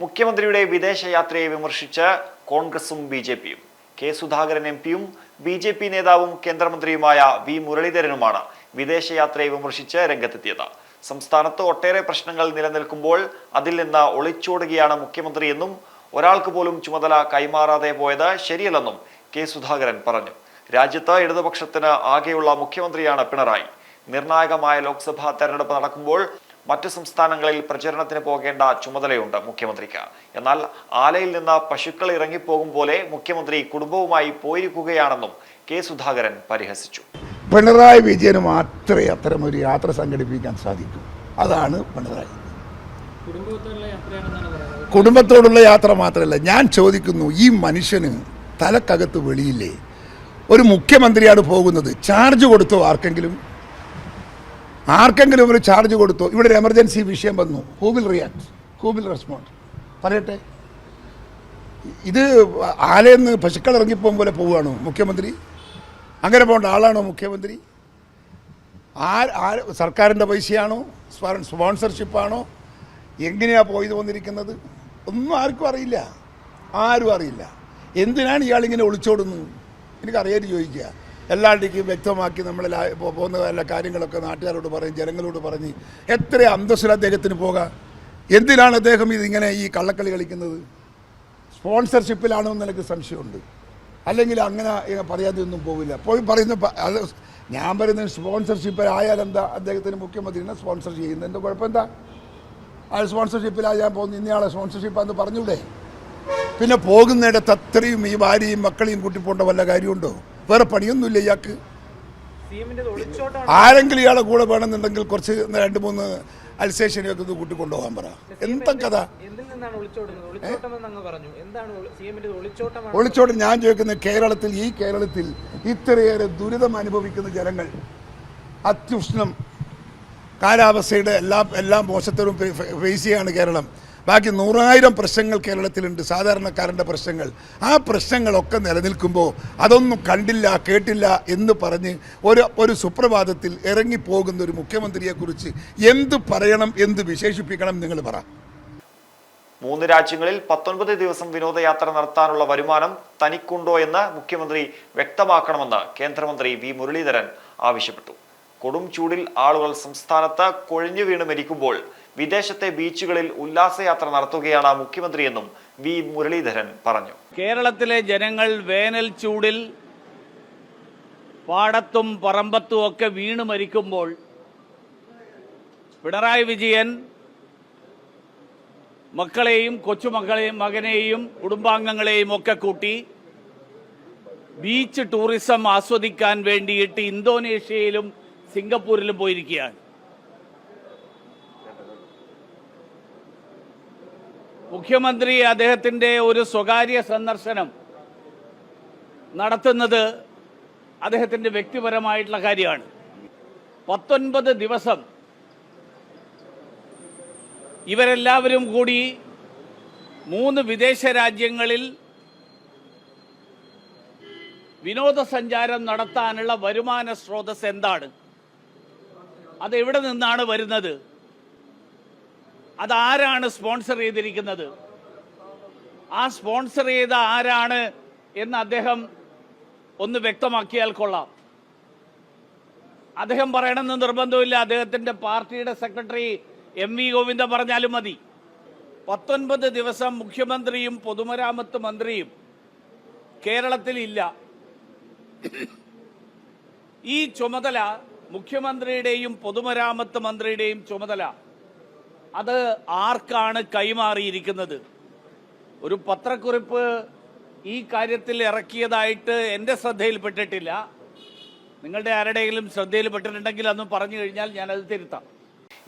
മുഖ്യമന്ത്രിയുടെ വിദേശയാത്രയെ വിമർശിച്ച് കോൺഗ്രസും ബി ജെ പിയും. കെ സുധാകരൻ എം പിയും ബി ജെ പി നേതാവും കേന്ദ്രമന്ത്രിയുമായ വി മുരളീധരനുമാണ് വിദേശയാത്രയെ വിമർശിച്ച് രംഗത്തെത്തിയത്. സംസ്ഥാനത്ത് ഒട്ടേറെ പ്രശ്നങ്ങൾ നിലനിൽക്കുമ്പോൾ അതിൽ നിന്ന് ഒളിച്ചോടുകയാണ് മുഖ്യമന്ത്രിയെന്നും ഒരാൾക്ക് പോലും ചുമതല കൈമാറാതെ പോയത് ശരിയല്ലെന്നും കെ സുധാകരൻ പറഞ്ഞു. രാജ്യത്ത് ഇടതുപക്ഷത്തിന് ആകെയുള്ള മുഖ്യമന്ത്രിയാണ് പിണറായി. നിർണായകമായ ലോക്സഭാ തെരഞ്ഞെടുപ്പ് നടക്കുമ്പോൾ മറ്റു സംസ്ഥാനങ്ങളിൽ പ്രചരണത്തിന് പോകേണ്ട ചുമതലയുണ്ട് മുഖ്യമന്ത്രിക്ക്. എന്നാൽ ആലയിൽ നിന്ന് പശുക്കൾ ഇറങ്ങിപ്പോകും പോലെ മുഖ്യമന്ത്രി കുടുംബവുമായി പോയിരിക്കുകയാണെന്നും കെ സുധാകരൻ പരിഹസിച്ചു. പിണറായി വിജയന് മാത്രമേ അത്തരമൊരു യാത്ര സംഘടിപ്പിക്കാൻ സാധിക്കൂ. അതാണ് പിണറായി കുടുംബത്തോടുള്ള യാത്രയാണെന്നാണ് പറയുന്നത്. കുടുംബത്തോടുള്ള യാത്ര മാത്രമല്ല ഞാൻ ചോദിക്കുന്നു ഈ മനുഷ്യന് തലക്കകത്ത് വെളിയില്ലേ? ഒരു മുഖ്യമന്ത്രിയാണ് പോകുന്നത് ചാർജ് കൊടുത്തോ ആർക്കെങ്കിലും? ആർക്കെങ്കിലും ഒരു ചാർജ് കൊടുത്തു? ഇവിടെ ഒരു എമർജൻസി വിഷയം വന്നു. Who will react who will respond പറയട്ടെ. ഇത് ആലയെന്ന് പശുക്കൾ ഇറങ്ങിപ്പോകും പോലെ പോവുകയാണോ മുഖ്യമന്ത്രി? അങ്ങനെ പോകേണ്ട ആളാണോ മുഖ്യമന്ത്രി? ആ സർക്കാരിന്റെ പൈസയാണോ? സ്പോൺ- സ്പോൺസർഷിപ്പാണോ എങ്ങനെയാണ് പോയത് വന്നിരിക്കുന്നത്? ഒന്നും ആർക്കും അറിയില്ല. ആരും അറിയില്ല. എന്തിനാണ് ഇയാളിങ്ങനെ ഒളിച്ചോടുന്നത്? എനിക്കറിയാൻ ചോദിക്കുക. എല്ലാവരുടെയും വ്യക്തമാക്കി നമ്മൾ പോകുന്ന എല്ലാ കാര്യങ്ങളൊക്കെ നാട്ടുകാരോട് പറഞ്ഞ് ജനങ്ങളോട് പറഞ്ഞ്. എത്ര അന്തസ്സിൽ അദ്ദേഹത്തിന് പോകാം? എന്തിനാണ് അദ്ദേഹം ഇതിങ്ങനെ ഈ കള്ളക്കളി കളിക്കുന്നത്? സ്പോൺസർഷിപ്പിലാണോ എന്ന് എനിക്ക് സംശയമുണ്ട്. അല്ലെങ്കിൽ അങ്ങനെ പറയാതെ ഒന്നും പോവില്ല. പോയി പറയുന്ന ഞാൻ പറയുന്നത് സ്പോൺസർഷിപ്പ് ആയാൽ അദ്ദേഹത്തിന് മുഖ്യമന്ത്രിനെ സ്പോൺസർ ചെയ്യുന്നത് എന്താ കുഴപ്പം എന്താ ആ സ്പോൺസർഷിപ്പിലാ ഞാൻ പോകുന്നു ഇന്നയാളെ സ്പോൺസർഷിപ്പാന്ന് പറഞ്ഞൂടെ? പിന്നെ പോകുന്നിടത്ത് അത്രയും ഈ ഭാര്യയും മക്കളെയും കൂട്ടിപ്പോണ്ട വല്ല കാര്യമുണ്ടോ? വേറെ പണിയൊന്നുമില്ല ഇയാൾക്ക്. ആരെങ്കിലും ഇയാളെ കൂടെ വേണമെന്നുണ്ടെങ്കിൽ കുറച്ച് രണ്ട് മൂന്ന് അൽസേഷനെയൊക്കെ കൂട്ടി കൊണ്ടുപോകാൻ പറ. എന്താ കഥ? ഒളിച്ചോട്ട് ഞാൻ ചോദിക്കുന്നത് കേരളത്തിൽ ഈ കേരളത്തിൽ ഇത്രയേറെ ദുരിതം അനുഭവിക്കുന്ന ജനങ്ങൾ അത്യുഷ്ണം കാലാവസ്ഥയുടെ എല്ലാ എല്ലാ മോശത്തരവും ഫേസ് ചെയ്യാണ് കേരളം. ബാക്കി നൂറായിരം പ്രശ്നങ്ങൾ കേരളത്തിലുണ്ട് സാധാരണക്കാരന്റെ പ്രശ്നങ്ങൾ. ആ പ്രശ്നങ്ങളൊക്കെ നിലനിൽക്കുമ്പോൾ അതൊന്നും കണ്ടില്ല കേട്ടില്ല എന്ന് പറഞ്ഞ് ഒരു ഒരു സുപ്രഭാതത്തിൽ ഇറങ്ങിപ്പോകുന്ന ഒരു മുഖ്യമന്ത്രിയെക്കുറിച്ച് എന്ത് പറയണം എന്ത് വിശേഷിപ്പിക്കണം നിങ്ങൾ പറ. മൂന്ന് രാജ്യങ്ങളിൽ പത്തൊൻപത് ദിവസം വിനോദയാത്ര നടത്താനുള്ള വരുമാനം തനിക്കുണ്ടോ എന്ന് മുഖ്യമന്ത്രി വ്യക്തമാക്കണമെന്ന് കേന്ദ്രമന്ത്രി വി മുരളീധരൻ ആവശ്യപ്പെട്ടു. കൊടും ചൂടിൽ ആളുകൾ സംസ്ഥാനത്ത് കൊഴിഞ്ഞു വീണ് മരിക്കുമ്പോൾ വിദേശത്തെ ബീച്ചുകളിൽ ഉല്ലാസയാത്ര നടത്തുകയാണ് മുഖ്യമന്ത്രിയെന്നും വി മുരളീധരൻ പറഞ്ഞു. കേരളത്തിലെ ജനങ്ങൾ വേനൽ ചൂടിൽ പാടത്തും പറമ്പത്തും ഒക്കെ വീണ് മരിക്കുമ്പോൾ പിണറായി വിജയൻ മക്കളെയും കൊച്ചുമക്കളെയും മകനെയും കുടുംബാംഗങ്ങളെയും ഒക്കെ കൂട്ടി ബീച്ച് ടൂറിസം ആസ്വദിക്കാൻ വേണ്ടിയിട്ട് ഇന്തോനേഷ്യയിലും സിംഗപ്പൂരിലും പോയിരിക്കുകയാണ്. മുഖ്യമന്ത്രി അദ്ദേഹത്തിന്റെ ഒരു സ്വകാര്യ സന്ദർശനം നടത്തുന്നത് അദ്ദേഹത്തിന്റെ വ്യക്തിപരമായിട്ടുള്ള കാര്യമാണ്. പത്തൊൻപത് ദിവസം ഇവരെല്ലാവരും കൂടി മൂന്ന് വിദേശ രാജ്യങ്ങളിൽ വിനോദസഞ്ചാരം നടത്താനുള്ള വരുമാന സ്രോതസ് എന്താണ്? അത് എവിടെ നിന്നാണ് വരുന്നത്? അതാരാണ് സ്പോൺസർ ചെയ്തിരിക്കുന്നത്? ആ സ്പോൺസർ ചെയ്ത ആരാണ് എന്ന് അദ്ദേഹം ഒന്ന് വ്യക്തമാക്കിയാൽ കൊള്ളാം. അദ്ദേഹം പറയണമെന്ന് നിർബന്ധമില്ല അദ്ദേഹത്തിന്റെ പാർട്ടിയുടെ സെക്രട്ടറി എം വി ഗോവിന്ദ പറഞ്ഞാലും മതി. പത്തൊൻപത് ദിവസം മുഖ്യമന്ത്രിയും പൊതുമരാമത്ത് മന്ത്രിയും കേരളത്തിൽ ഇല്ല. ഈ ചുമതല മുഖ്യമന്ത്രിയുടെയും പൊതുമരാമത്ത് മന്ത്രിയുടെയും ചുമതല. അത് ആർക്കാണ് കൈമാറിയിരിക്കുന്നത്? ഒരു പത്രക്കുറിപ്പ് ഈ കാര്യത്തിൽ ഇറക്കിയതായിട്ട് എന്റെ ശ്രദ്ധയിൽപ്പെട്ടിട്ടില്ല. നിങ്ങളുടെ ആരുടെയെങ്കിലും ശ്രദ്ധയിൽപ്പെട്ടിട്ടുണ്ടെങ്കിൽ അന്ന് പറഞ്ഞു കഴിഞ്ഞാൽ ഞാൻ അത് തിരുത്താം.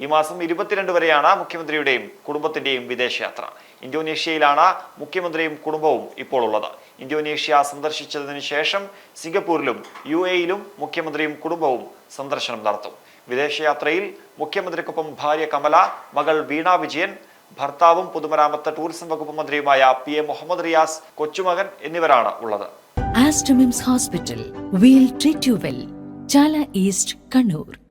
ഈ മാസം ഇരുപത്തിരണ്ട് വരെയാണ് മുഖ്യമന്ത്രിയുടെയും കുടുംബത്തിന്റെയും വിദേശയാത്ര. ഇന്തോനേഷ്യയിലാണ് മുഖ്യമന്ത്രിയും കുടുംബവും ഇപ്പോൾ ഉള്ളത് ഇന്തോനേഷ്യ സന്ദർശിച്ചതിന് ശേഷം സിംഗപ്പൂരിലും യു എയിലും മുഖ്യമന്ത്രിയും കുടുംബവും സന്ദർശനം നടത്തും. വിദേശയാത്രയിൽ മുഖ്യമന്ത്രിക്കൊപ്പം ഭാര്യ കമല മകൾ വീണ വിജയൻ ഭർത്താവും പൊതുമരാമത്ത് ടൂറിസം വകുപ്പ് മന്ത്രിയുമായ പി എ മുഹമ്മദ് റിയാസ് കൊച്ചുമകൻ എന്നിവരാണ് ഉള്ളത് Aster MIMS hospital will treat you well Chala east Kannur.